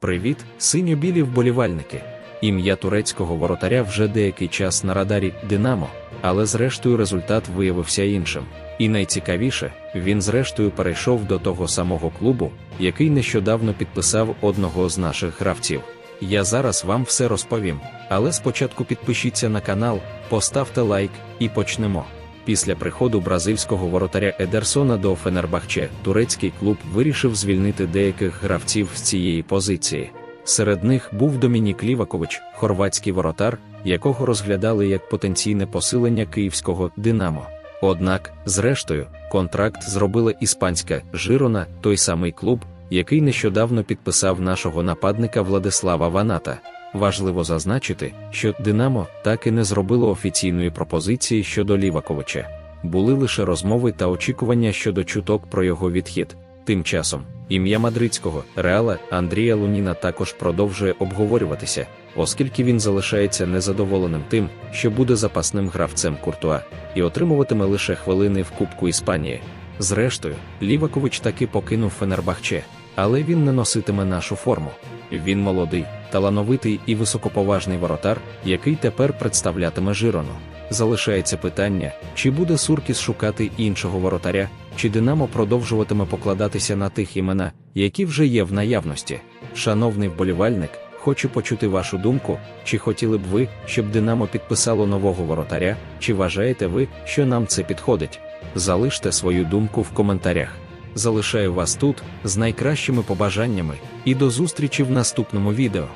Привіт, синьо-білі вболівальники. Ім'я турецького воротаря вже деякий час на радарі Динамо, але зрештою результат виявився іншим. І найцікавіше, він зрештою перейшов до того самого клубу, який нещодавно підписав одного з наших гравців. Я зараз вам все розповім, але спочатку підпишіться на канал, поставте лайк і почнемо. Після приходу бразильського воротаря Едерсона до Фенербахче турецький клуб вирішив звільнити деяких гравців з цієї позиції. Серед них був Домінік Лівакович, хорватський воротар, якого розглядали як потенційне посилення київського Динамо. Однак, зрештою, контракт зробила іспанська Жирона, той самий клуб, який нещодавно підписав нашого нападника Владислава Ваната. Важливо зазначити, що Динамо так і не зробило офіційної пропозиції щодо Ліваковича. Були лише розмови та очікування щодо чуток про його відхід. Тим часом ім'я мадридського реала Андрія Луніна також продовжує обговорюватися, оскільки він залишається незадоволеним тим, що буде запасним гравцем Куртуа і отримуватиме лише хвилини в Кубку Іспанії. Зрештою, Лівакович таки покинув Фенербахче, але він не носитиме нашу форму. Він молодий, талановитий і високоповажний воротар, який тепер представлятиме Жирону. Залишається питання, чи буде Суркіс шукати іншого воротаря, чи Динамо продовжуватиме покладатися на тих імена, які вже є в наявності. Шановний вболівальник, хочу почути вашу думку, чи хотіли б ви, щоб Динамо підписало нового воротаря, чи вважаєте ви, що нам це підходить? Залиште свою думку в коментарях. Залишаю вас тут з найкращими побажаннями і до зустрічі в наступному відео.